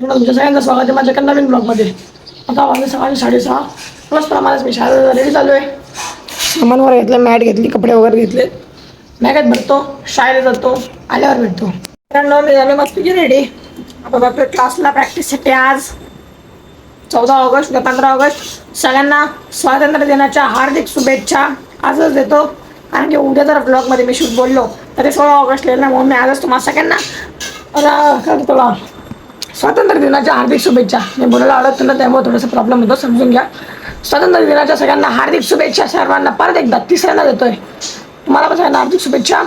तुमच्या सगळ्यांचं स्वागत आहे माझ्या एका नवीन ब्लॉगमध्ये. आता वाजले सकाळी साडेसहा प्लस प्रमाणात मी शाळेला रेडी चालू आहे. सामानवर घेतलं मॅट घेतली कपडे वगैरे घेतले. मॅगात भरतो शाळेला जातो आल्यावर भेटतो. मित्रांनो मी झालो मस्तपैकी रेडी आता जातोय क्लासला प्रॅक्टिससाठी आज. चौदा ऑगस्ट उद्या पंधरा ऑगस्ट. सगळ्यांना स्वातंत्र्य दिनाच्या हार्दिक शुभेच्छा. आजच देतो. कारण की उद्या जर ब्लॉगमध्ये मी शूट बोललो तर ते सोळा ऑगस्ट लिहिलं म्हणून मी आजच तुम्हाला सगळ्यांना करतो तुला स्वातंत्र्य दिनाच्या हार्दिक शुभेच्छा. मी बोलायला आवडत त्यामुळे थोडासा प्रॉब्लेम होतो समजून घ्या. स्वातंत्र्य दिनाच्या सगळ्यांना हार्दिक शुभेच्छा सर्वांना परत एकदा तिसऱ्यांदा देतोय. तुम्हाला पण सगळ्यांना हार्दिक शुभेच्छा.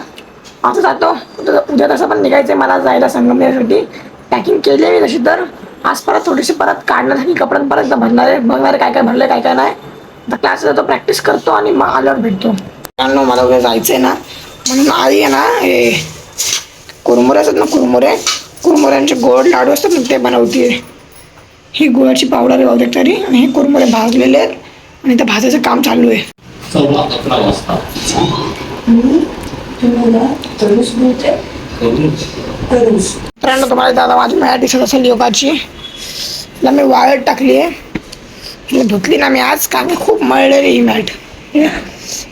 असं जातो. उद्या तसं पण निघायचं आहे मला जायला संगमनेरसाठी. पॅकिंग केली आहे मी तशी तर. आज परत थोडीशी परत काढण्यासाठी कपड्यात परत एकदा भरणार आहे. बघणार काय काय भरलं काय काय नाही. आता क्लास जातो प्रॅक्टिस करतो आणि मग आल्यावर भेटतो. मित्रांनो मला उद्या जायचं आहे ना. म्हणून आधी आहे ना हे कुरमुरे असतात ना कुरमुरे. कुरमुऱ्यांचे गोड लाडू असतात ना ते बनवते ही गुळाची पावडर आहे बहुतेक तरी आणि हे कुरमुरे भाजलेले आहेत आणि ते भाजायचं काम चालू आहे. सव्वा अकरा वाजता. मित्रांनो तुम्हाला दादा माझी मॅट दिसत असेल योगाची. तिला मी वाळत टाकली आहे. हिला धुतली ना मी आज का मी खूप मळलेली ही मॅट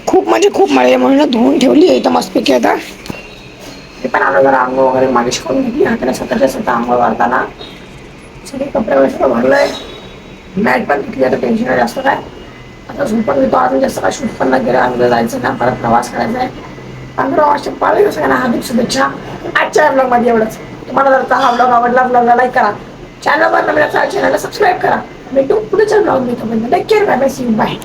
खूप म्हणजे खूप मळली म्हणून धुवून ठेवली आहे इथं मस्तपैकी आता. ते पण आलं जरा अंग वगैरे मालिश करून घेतली. हाताने स्वतःच्या स्वतः अंघोळ करताना सगळे कपडे वगैरे भरलंय. मॅट पण घेतली आता टेन्शन जास्त काय? आता झोपण घेतो अजून जास्त काय शूट पण नाही गेलं आम्ही जायचं ना परत प्रवास करायचा आहे. पंधरा ऑगस्ट पाळले सगळ्यांना हार्दिक शुभेच्छा. आजच्या ब्लॉगमध्ये एवढंच. तुम्हाला जर हा ब्लॉग आवडला ब्लॉगला लाईक करा. चॅनलवर नवीन चॅनलला सबस्क्राईब करा. भेटू पुढच्या ब्लॉग मी तुम्हाला take care bye bye see bye